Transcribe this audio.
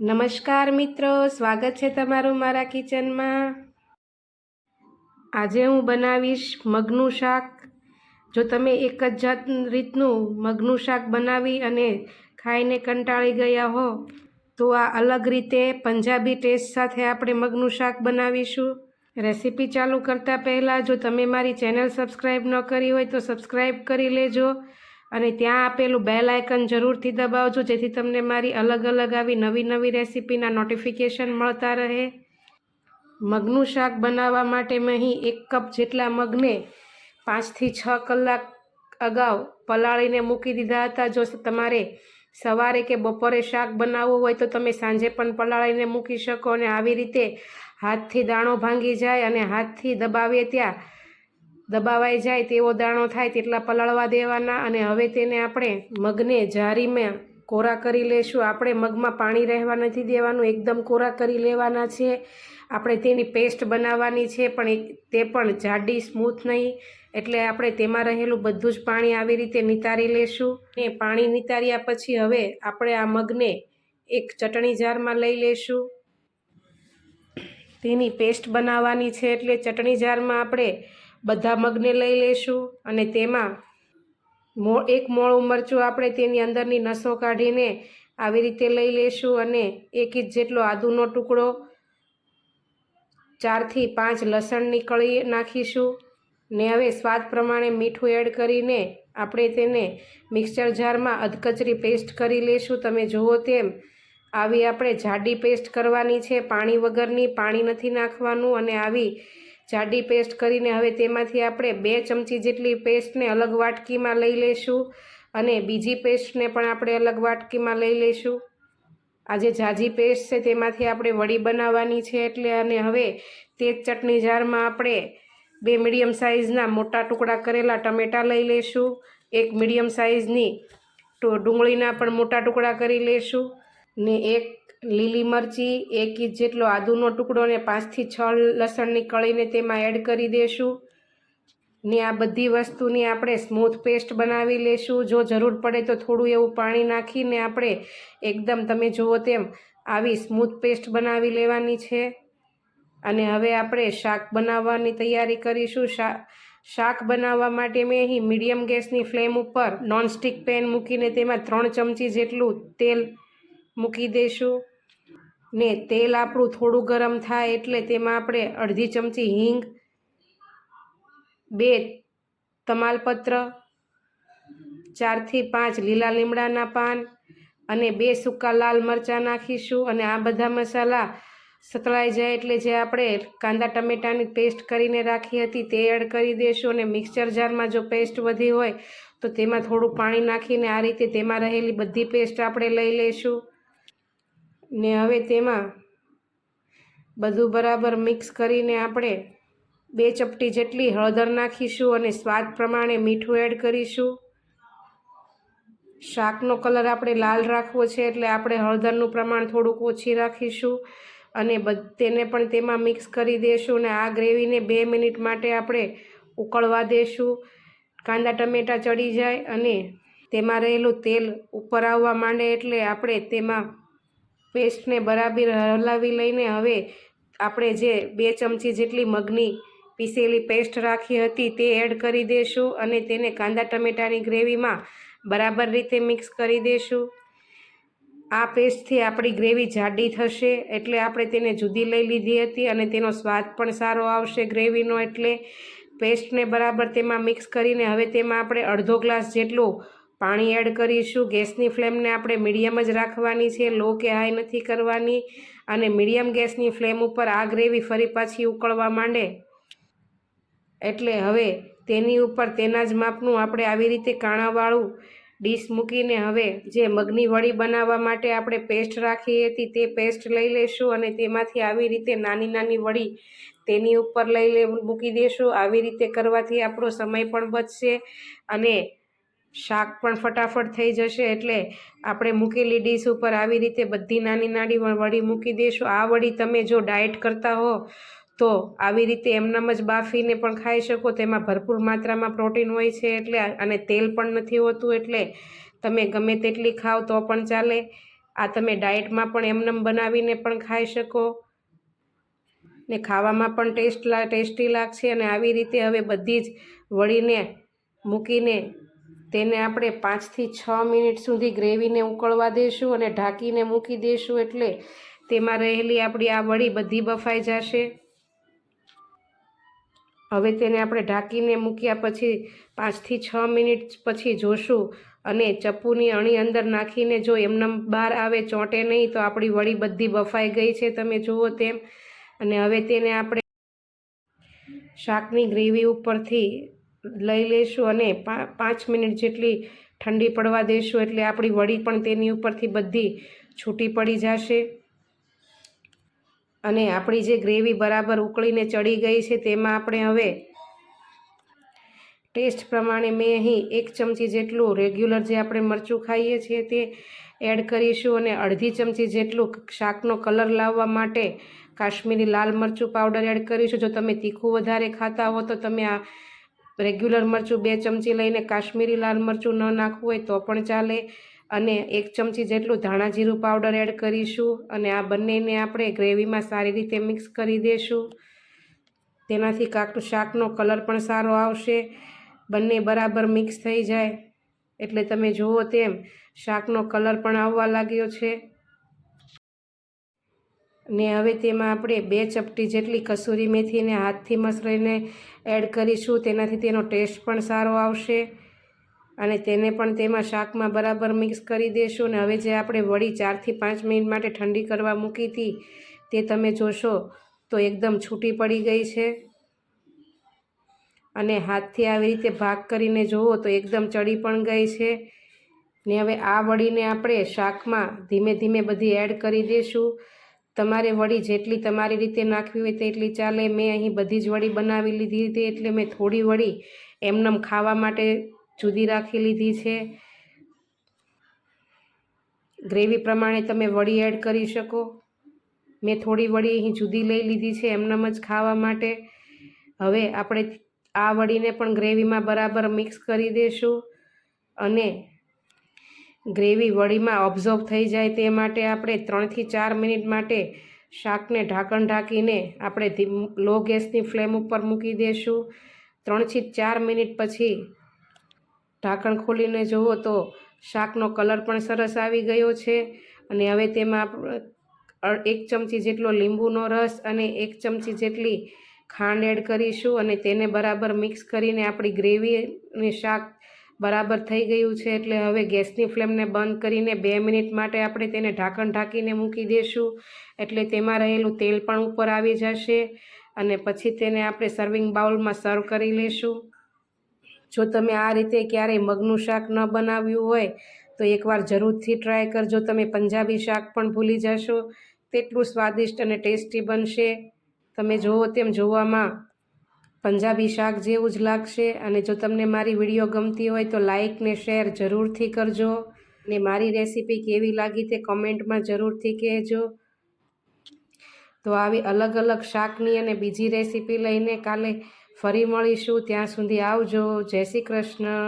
નમસ્કાર મિત્રો, સ્વાગત છે તમારું મારા કિચનમાં. આજે હું બનાવીશ મગનું શાક. જો તમે એક જ જાત રીતનું મગનું શાક બનાવી અને ખાઈને કંટાળી ગયા હો, તો આ અલગ રીતે પંજાબી ટેસ્ટ સાથે આપણે મગનું શાક બનાવીશું. રેસીપી ચાલુ કરતાં પહેલાં જો તમે મારી ચેનલ સબસ્ક્રાઈબ ન કરી હોય તો સબસ્ક્રાઈબ કરી લેજો. અને ત્યાં આપેલું બેલ આઇકન જરૂરથી દબાવજો, જેથી તમને મારી અલગ અલગ આવી નવી નવી રેસીપીના નોટિફિકેશન મળતા રહે. મગનું શાક બનાવવા માટે મેં અહીં એક કપ જેટલા મગને પાંચથી છ કલાક અગાઉ પલાળીને મૂકી દીધા હતા. જો તમારે સવારે કે બપોરે શાક બનાવવું હોય તો તમે સાંજે પણ પલાળીને મૂકી શકો અને આવી રીતે હાથથી દાણો ભાંગી જાય અને હાથથી દબાવીએ ત્યાં દબાવાઈ જાય તેવો દાણો થાય તેટલા પલાળવા દેવાના અને હવે તેને આપણે મગને જારીમાં કોરા કરી લેશું. આપણે મગમાં પાણી રહેવા નથી દેવાનું, એકદમ કોરા કરી લેવાના છે. આપણે તેની પેસ્ટ બનાવવાની છે, પણ તે પણ જાડી સ્મૂથ નહીં. એટલે આપણે તેમાં રહેલું બધું જ પાણી આવી રીતે નિતારી લેશું. ને પાણી નિતાર્યા પછી હવે આપણે આ મગને એક ચટણી જારમાં લઈ લેશું. તેની પેસ્ટ બનાવવાની છે, એટલે ચટણી જારમાં આપણે બધા મગને લઈ લેશું અને તેમાં મો, એક મોળું મરચું આપણે તેની અંદરની નસો કાઢીને આવી રીતે લઈ લેશું અને એક ઇંચ જેટલો આદુનો ટુકડો, ચારથી પાંચ લસણની કળી નાખીશું. ને હવે સ્વાદ પ્રમાણે મીઠું એડ કરીને આપણે તેને મિક્સર જારમાં અધકચરી પેસ્ટ કરી લેશું. તમે જુઓ તેમ, આવી આપણે જાડી પેસ્ટ કરવાની છે. પાણી વગરની પાણી નથી નાખવાનું અને આવી જાડી પેસ્ટ કરીને હવે તેમાંથી આપણે બે ચમચી જેટલી પેસ્ટને અલગ વાટકીમાં લઈ લઈશું અને બીજી પેસ્ટને પણ આપણે અલગ વાટકીમાં લઈ લઈશું. આજે જાજી પેસ્ટ છે તેમાંથી આપણે વડી બનાવવાની છે એટલે અને હવે તે જ ચટણી જારમાં આપણે બે મીડિયમ સાઇઝના મોટા ટુકડા કરેલા ટમેટાં લઈ લઈશું. એક મીડિયમ સાઇઝની ડુંગળીના પણ મોટા ટુકડા કરી લઈશું. ને એક લીલી મરચી, એક ઇંચ જેટલો આદુનો ટુકડો ને પાંચથી છ લસણની કળીને તેમાં એડ કરી દઈશું ને આ બધી વસ્તુની આપણે સ્મૂથ પેસ્ટ બનાવી લેશું. જો જરૂર પડે તો થોડું એવું પાણી નાખીને આપણે એકદમ તમે જુઓ તેમ આવી સ્મૂથ પેસ્ટ બનાવી લેવાની છે. અને હવે આપણે શાક બનાવવાની તૈયારી કરીશું. શા, શાક બનાવવા માટે મેં અહીં મીડિયમ ગેસની ફ્લેમ ઉપર નોનસ્ટિક પેન મૂકીને તેમાં ત્રણ ચમચી જેટલું તેલ મૂકી દઈશું ને તેલ આપણું થોડું ગરમ થાય એટલે તેમાં આપણે અડધી ચમચી હિંગ, બે તમાલપત્ર, ચારથી પાંચ લીલા લીમડાના પાન અને બે સૂકા લાલ મરચાં નાખીશું અને આ બધા મસાલા સતળાઈ જાય એટલે જે આપણે કાંદા ટમેટાની પેસ્ટ કરીને રાખી હતી તે એડ કરી દઈશું અને મિક્સર જારમાં જો પેસ્ટ વધી હોય તો તેમાં થોડું પાણી નાખીને આ રીતે તેમાં રહેલી બધી પેસ્ટ આપણે લઈ લઈશું. ને હવે તેમાં બધું બરાબર મિક્સ કરીને આપણે બે ચપટી જેટલી હળદર નાખીશું અને સ્વાદ પ્રમાણે મીઠું એડ કરીશું. શાકનો કલર આપણે લાલ રાખવો છે એટલે આપણે હળદરનું પ્રમાણ થોડુંક ઓછી રાખીશું અને તેને પણ તેમાં મિક્સ કરી દઈશું અને આ ગ્રેવીને બે મિનિટ માટે આપણે ઉકળવા દઈશું કાંદા, ટમેટાં ચડી જાય અને તેમાં રહેલું તેલ ઉપર આવવા માંડે એટલે આપણે તેમાં પેસ્ટને બરાબર હલાવી લઈને હવે આપણે જે બે ચમચી જેટલી મગની પીસેલી પેસ્ટ રાખી હતી તે એડ કરી દઈશું અને તેને કાંદા ટમેટાની ગ્રેવીમાં બરાબર રીતે મિક્સ કરી દઈશું આ પેસ્ટથી આપણી ગ્રેવી જાડી થશે એટલે આપણે તેને જુદી લઈ લીધી હતી અને તેનો સ્વાદ પણ સારો આવશે ગ્રેવીનો એટલે પેસ્ટને બરાબર તેમાં મિક્સ કરીને હવે તેમાં આપણે અડધો ગ્લાસ જેટલું પાણી એડ કરીશું. ગેસની ફ્લેમને આપણે મીડિયમ જ રાખવાની છે. લો કે હાઈ નથી કરવાની. અને મીડિયમ ગેસની ફ્લેમ ઉપર આ ગ્રેવી ફરી પાછી ઉકળવા માંડે. એટલે હવે તેની ઉપર તેના જ માપનું આપણે આવી રીતે કાણાવાળું ડીશ મૂકીને હવે જે મગની વડી બનાવવા માટે આપણે પેસ્ટ રાખી હતી તે પેસ્ટ લઈ લઈશું અને તેમાંથી આવી રીતે નાની નાની વડી તેની ઉપર લઈ લે મૂકી દઈશું આવી રીતે કરવાથી આપણો સમય પણ બચશે અને શાક પણ ફટાફટ થઈ જશે એટલે આપણે મૂકેલી ડીશ ઉપર આવી રીતે બધી નાની નાની વળી મૂકી દઈશું આ વળી તમે જો ડાયટ કરતા હો તો આવી રીતે એમનામ જ બાફીને પણ ખાઈ શકો. તેમાં ભરપૂર માત્રામાં પ્રોટીન હોય છે એટલે અને તેલ પણ નથી હોતું એટલે તમે ગમે તેટલી ખાઓ તો પણ ચાલે. આ તમે ડાયટમાં પણ એમનેમ બનાવીને પણ ખાઈ શકો. ને ખાવામાં પણ ટેસ્ટ ટેસ્ટી લાગશે અને આવી રીતે હવે બધી જ વળીને મૂકીને તેને આપણે પાંચથી છ મિનિટ સુધી ગ્રેવીને ઉકળવા દઈશું અને ઢાંકીને મૂકી દઈશું એટલે તેમાં રહેલી આપણી આ વળી બધી બફાઈ જશે. હવે તેને આપણે ઢાંકીને મૂક્યા પછી પાંચથી છ મિનિટ પછી જોશું અને ચપ્પુની અણી અંદર નાખીને જો એમનેમ બહાર આવે ચોંટે નહીં તો આપણી વળી બધી બફાઈ ગઈ છે, તમે જુઓ તેમ. અને હવે તેને આપણે શાકની ગ્રેવી ઉપરથી લઈ લઈશું અને પાંચ મિનિટ જેટલી ઠંડી પડવા દઈશું એટલે આપણી વડી પણ તેની ઉપરથી બધી છૂટી પડી જશે. અને આપણી જે ગ્રેવી બરાબર ઉકળીને ચડી ગઈ છે તેમાં આપણે હવે ટેસ્ટ પ્રમાણે મેં અહીં એક ચમચી જેટલું રેગ્યુલર જે આપણે મરચું ખાઈએ છીએ તે એડ કરીશું અને અડધી ચમચી જેટલું શાકનો કલર લાવવા માટે કાશ્મીરી લાલ મરચું પાવડર એડ કરીશું. જો તમે તીખું વધારે ખાતા હો તો તમે આ રેગ્યુલર મરચું બે ચમચી લઈને કાશ્મીરી લાલ મરચું ન નાખવું હોય તો પણ ચાલે. અને એક ચમચી જેટલું ધાણા જીરું પાવડર એડ કરીશું અને આ બંનેને આપણે ગ્રેવીમાં સારી રીતે મિક્સ કરી દઈશું તેનાથી કાકનું શાકનો કલર પણ સારો આવશે. બંને બરાબર મિક્સ થઈ જાય. એટલે તમે જુઓ તેમ શાકનો કલર પણ આવવા લાગ્યો છે. ને હવે તેમાં આપણે બે ચપટી જેટલી કસૂરી મેથીને હાથથી મસળીને એડ કરીશું. તેનાથી તેનો ટેસ્ટ પણ સારો આવશે અને તેને પણ તેમાં શાકમાં બરાબર મિક્સ કરી દઈશું અને હવે જે આપણે વળી ચારથી પાંચ મિનિટ માટે ઠંડી કરવા મૂકી હતી તે તમે જોશો તો એકદમ છૂટી પડી ગઈ છે. અને હાથથી આવી રીતે ભાગ કરીને જુઓ તો એકદમ ચડી પણ ગઈ છે. ને હવે આ વળીને આપણે શાકમાં ધીમે ધીમે બધી એડ કરી દઈશું તમારે વળી જેટલી તમારી રીતે નાખવી હોય તેટલી ચાલે. મેં અહીં બધી જ વળી બનાવી લીધી હતી એટલે મેં થોડી વળી એમનેમ ખાવા માટે જુદી રાખી લીધી છે. ગ્રેવી પ્રમાણે તમે વળી એડ કરી શકો. મેં થોડી વળી અહીં જુદી લઈ લીધી છે એમનેમ જ ખાવા માટે. હવે આપણે આ વળીને પણ ગ્રેવીમાં બરાબર મિક્સ કરી દઈશું અને ગ્રેવી વળીમાં ઓબ્ઝર્વ થઈ જાય તે માટે આપણે ત્રણથી ચાર મિનિટ માટે શાકને ઢાંકણ ઢાંકીને આપણે લો ગેસની ફ્લેમ ઉપર મૂકી દઈશું ત્રણથી ચાર મિનિટ પછી ઢાંકણ ખોલીને જુઓ તો શાકનો કલર પણ સરસ આવી ગયો છે અને હવે તેમાં એક ચમચી જેટલો લીંબુનો રસ અને એક ચમચી જેટલી ખાંડ એડ કરીશું અને તેને બરાબર મિક્સ કરીને આપણી ગ્રેવી અને શાક બરાબર થઈ ગયું છે એટલે હવે ગેસની ફ્લેમને બંધ કરીને બે મિનિટ માટે આપણે તેને ઢાંકણ ઢાંકીને મૂકી દઈશું એટલે તેમાં રહેલું તેલ પણ ઉપર આવી જશે અને પછી તેને આપણે સર્વિંગ બાઉલમાં સર્વ કરી લઈશું જો તમે આ રીતે ક્યારેય મગનું શાક ન બનાવ્યું હોય, તો એકવાર જરૂરથી ટ્રાય કરજો. તમે પંજાબી શાક પણ ભૂલી જશો. તેટલું સ્વાદિષ્ટ અને ટેસ્ટી બનશે. તમે જુઓ તેમ જોવામાં પંજાબી શાક જેવું જ લાગશે અને જો તમને મારી વીડિયો ગમતી હોય તો લાઇક ને શેર જરૂરથી કરજો. ને મારી રેસીપી કેવી લાગી તે કમેન્ટમાં જરૂરથી કહેજો. તો આવી અલગ અલગ શાકની અને બીજી રેસીપી લઈને કાલે ફરી મળીશું. ત્યાં સુધી આવજો. જય શ્રી કૃષ્ણ.